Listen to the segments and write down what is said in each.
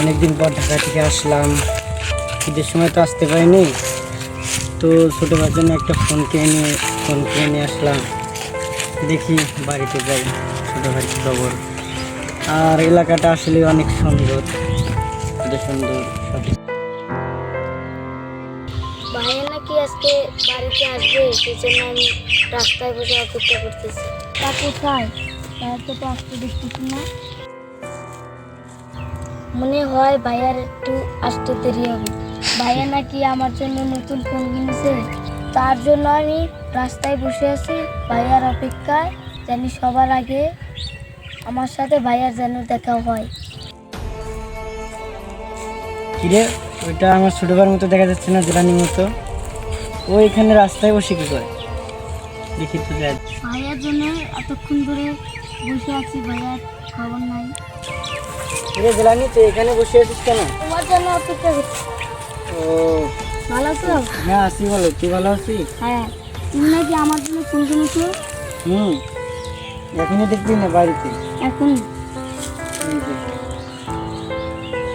অনেকদিন পর ঢাকা থেকে আসলাম। ঈদের সময় তো আসতে পারিনি। তো ছোটো ভাইয়ের জন্য একটা ফোন কিনে নিয়ে ফোন কিনে নিয়ে আসলাম। দেখি বাড়িতে যাই ছোটো ভাইয়ের খবর। আর এলাকাটা আসলে অনেক সুন্দর সুন্দর সব। ভাইয়া নাকি আজকে বাড়িতে আসবে সেজন্য আমি রাস্তায় বসে অপেক্ষা করতেছি। তা কোথায়? তো আসতে দেখতেছি না। মনে হয় ভাইয়ার একটু আসতে দেরি হবে। ভাইয়া নাকি আমার জন্য নতুন ফোন কিনেছে। তার জন্য আমি রাস্তায় বসে আছি ভাইয়ার অপেক্ষায়। জানি সবার আগে আমার সাথে ভাইয়ার যেন দেখা হয়। কিরে ওইটা আমার ছোটো ভাইয়ের মতো দেখা যাচ্ছে না জেলানির মতো। ও এখানে রাস্তায় বসে কি করে? দেখি তো ভাইয়ার জন্য এতক্ষণ ধরে বসে আছি ভাইয়ার খবর নাই কিরে জেলানি তুই এখানে বসে আছিস কেন? তোমার জন্য অপেক্ষা করছি। ও ভালো আছো? হ্যাঁ আসি বলো তুই ভালো আছিস? হ্যাঁ। তুমি নাকি আমার জন্য ফোন কিনেছো? হুম। এখনই দেখবি না বাড়িতে? এখন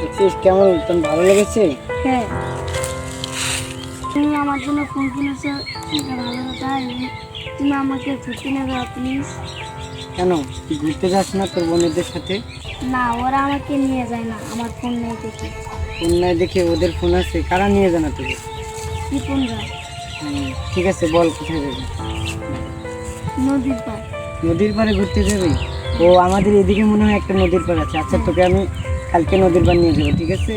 দেখছিস কেমন? তোর ভালো লেগেছে? হ্যাঁ। তুমি আমার জন্য ফোন কিনেছো ভালো কথা এবং তুমি আমাকে ঘুরতে নেবে প্লিজ কেন? তুই ঘুরতে যাস না তোর বোনেদের সাথে? না ওরা আমাকে নিয়ে যায় না আমার ফোন নেই দেখে। ফোন নাই দেখে ওদের ফোন আছে কারা নিয়ে জানা তোকে? কি ফোন ঠিক আছে বল কোথায় যাবি? নদীর পার নদীর পাড়ে ঘুরতে যাবি? ও আমাদের এদিকে মনে হয় একটা নদীর পাড় আছে। আচ্ছা তোকে আমি কালকে নদীর পাড় নিয়ে যাব ঠিক আছে?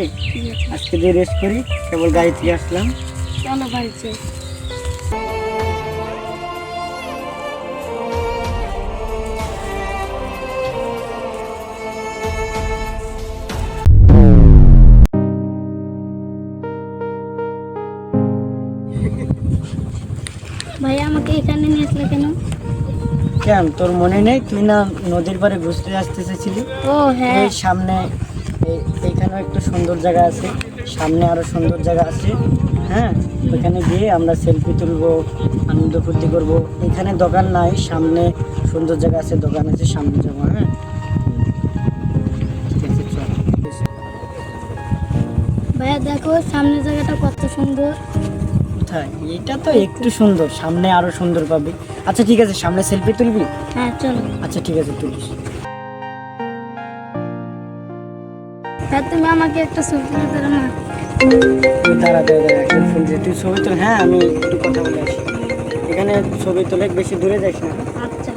আজকে দিয়ে রেস্ট করি কেবল গাড়ি থেকে আসলাম। চলো বাড়িতে আমাকে এখানে নিয়ে আসলে কেন? কেন? তোর মনে নেই? তুই না নদীর পাড়ে ঘুরতে আসতে চেয়েছিলি ও হ্যাঁ। এই সামনে এই- এইখানেও একটু সুন্দর জায়গা আছে। সামনে আরও সুন্দর জায়গা আছে। হ্যাঁ? ওখানে গিয়ে আমরা সেলফি তুলবো আনন্দ ফুর্তি করব। এখানে দোকান নাই সামনে সুন্দর জায়গা আছে দোকান আছে সামনে যাব হ্যাঁ? ভাইয়া দেখো সামনের জায়গাটা কত সুন্দর। কোথায়? এটা তো একটু সুন্দর সামনে আরও সুন্দর পাবি। আচ্ছা ঠিক আছে সামনে সেলফি তুলবি? হ্যাঁ চলো। আচ্ছা ঠিক আছে তুলিস। হ্যাঁ তুমি আমাকে একটা ছবি তুলে দেবে না? তুই দাঁড়া দাঁড়া একটা ফোন দিয়ে তুই ছবি তোল। হ্যাঁ আমি একটু কথা বলে আসি। এখানে ছবি তোলে বেশি দূরে যাইস না। আচ্ছা।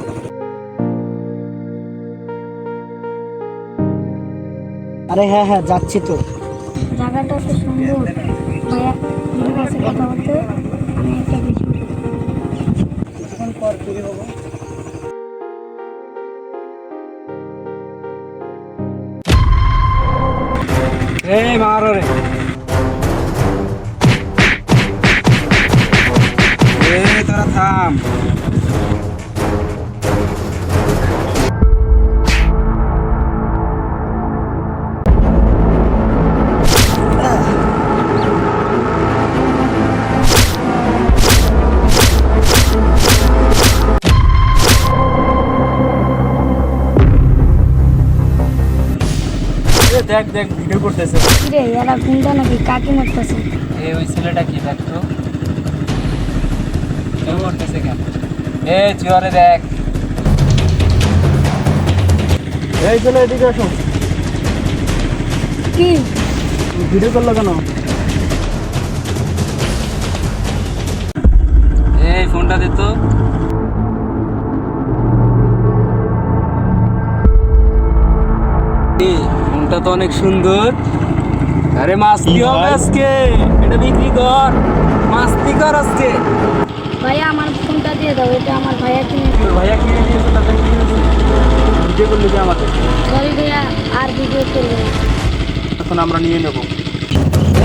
আরে হ্যাঁ হ্যাঁ যাচ্ছি তো। জায়গাটা তো সুন্দর। ভাইয়া তোমার কাছে কথা বলতে আমি একটা ভিডিও কিছুক্ষণ পর ফিরে হব। এই মারো রে। এই তোরা থাম। দেখ দেখ ভিডিও করতেছে। কিরে এরা গুন্ডা নাকি? কাকি মারতেছে? এই ওই ছেলেটা কি দেখ তো। কেউ করতেছে কেন? এ জোরে দেখ। এই চলে এদিকে আসো। কি? ভিডিও করল কেন? এই ফোনটা দে তো। ফোনটা তো অনেক সুন্দর। আরে মাস্তি হবে আজকে এটা বিক্রি কর। মাস্তি কর আজকে। ভাইয়া আমার ফোনটা দিয়ে দাও এটা আমার ভাইয়া কিনে তোর ভাইয়া কিনে দিয়েছে তাদের কিনে ভিডিও করলি যে আমাদের। সরি ভাইয়া আর ভিডিও করব না। এখন আমরা নিয়ে নেব।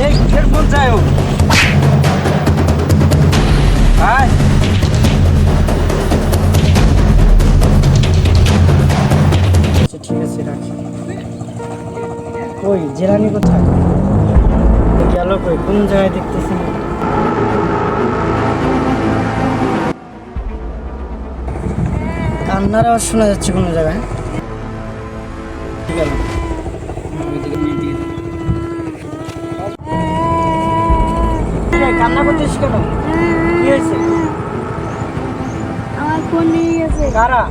এই কিসের ফোন চাই ও। কই? জেলানি কোথায়? গেল কই? কোন জায়গায় দেখতেছি? কান্নার আওয়াজ শোনা যাচ্ছে কোনো জায়গায়? কারা?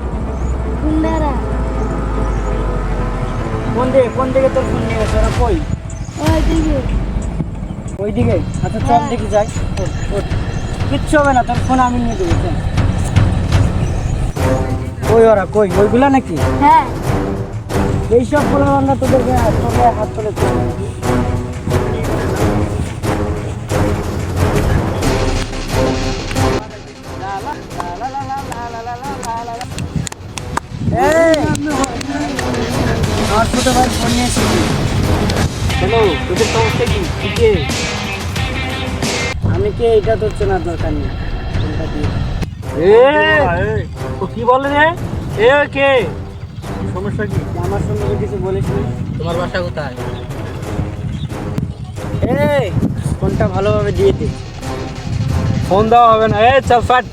কোন দিকে কোন দিকে তোর ফোন নিয়ে গেছে ওরা কই ওই দিকে ওইদিকে আচ্ছা চল হ্যাঁ। দেখি যাই। কিচ্ছু হবে না তোর ফোন আমি নিয়ে দেবো। কই ওরা কই ওইগুলা নাকি হ্যাঁ এইসব তোদেরকে হাত তুলে তুলে আমার ছোট ভাই ফোন নিয়েছি হ্যালো তোদের সমস্যা কি? ঠিক আমি কে এটা তোর চেনার দরকার নেই। ফোনটা দিয়ে এ ও কি বলে রে? এ কে? সমস্যা কি? আমার সঙ্গে কিছু বলিস তোমার বাসা কোথায়? এই ফোনটা ভালোভাবে দিয়ে দে। ফোন দেওয়া হবে না। এ চল ফাট।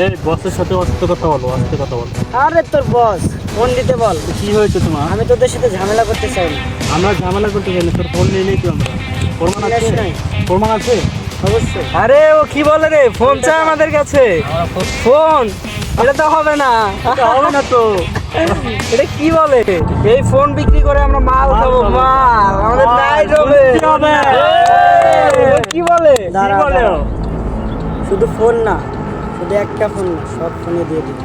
এ বসের সাথে আস্তে কথা বলো আস্তে কথা বলো। আরে তোর বস। ফোন দিতে বল। কি হয়েছে তোমার? আমি তোদের সাথে ঝামেলা করতে চাই। না আমরা ঝামেলা করতে চাই না তোর ফোন নিয়ে নেই তো আমরা। প্রমাণ আছে? প্রমাণ আছে? অবশ্যই। আরে ও কি বলে রে? ফোন চাই আমাদের কাছে। ফোন এটা তো হবে না। হবে না তো। এটা কি বলে? এই ফোন বিক্রি করে আমরা মাল খাব মাল। আমাদের নাই হবে। কি বলে? কি বলে শুধু ফোন না শুধু একটা ফোন না সব ফোনে দিয়ে দিবি।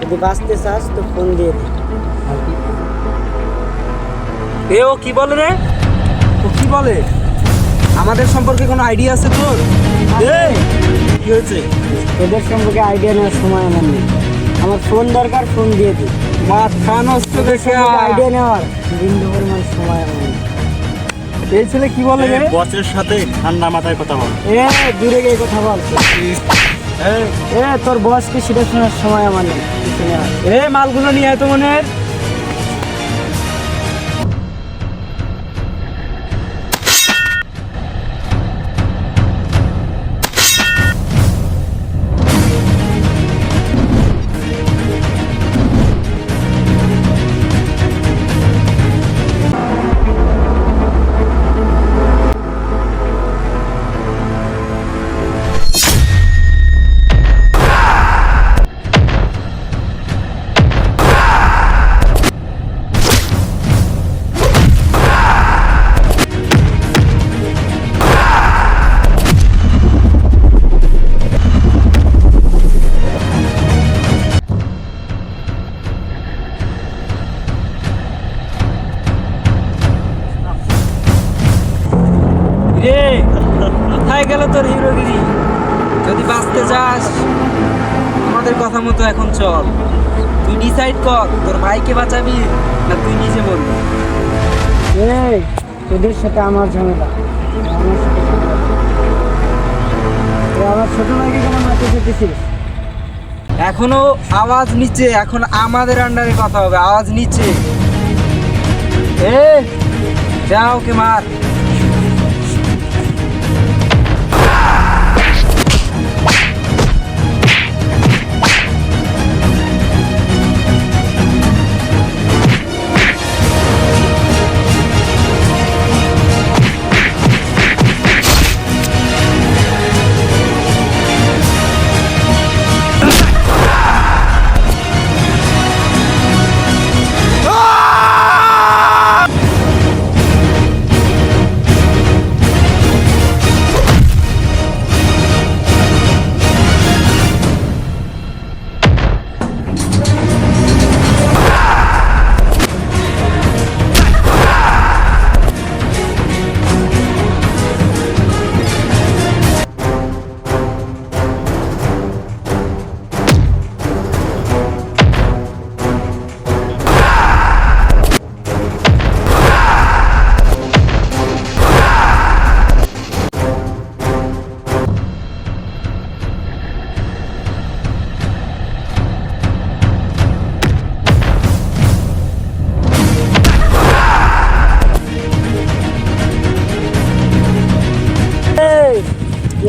যদি বাঁচতে চাস তো ফোন দিয়ে দে। এ ও কি বলে রে? ও কি বলে? আমাদের সম্পর্কে কোনো আইডিয়া আছে তোর? এই, কি হয়েছে? তোদের সম্পর্কে আইডিয়া নেওয়ার সময় আমার নেই। আমার ফোন দরকার ফোন দিয়ে দিই মাথা নষ্ট দেখে আইডিয়া নেওয়ার। বিন্দু পরিমাণ সময় আমার নেই। এই ছেলে কি বলে রে? বসের সাথে ঠান্ডা মাথায় কথা বল। এ দূরে গিয়ে কথা বল। এ তোর বসকে সেটা শোনার সময় আমার নেই। এ মালগুলো নিয়ে আয় তো মনের। বাঁচাবি না তুই নিজে এই তোদের সাথে আমার ঝামেলা। আমার সাথে ঝামেলা। আমার ছোট ভাইকে কেন মারতে যেতেছিস? এখনও আওয়াজ নিচে এখন আমাদের আন্ডারে কথা হবে আওয়াজ নিচে এ যা ওকে মার।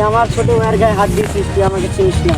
আমার ছোট ভাইয়ের গায়ে হাত দিয়েছিস তুই আমাকে চিনিস না।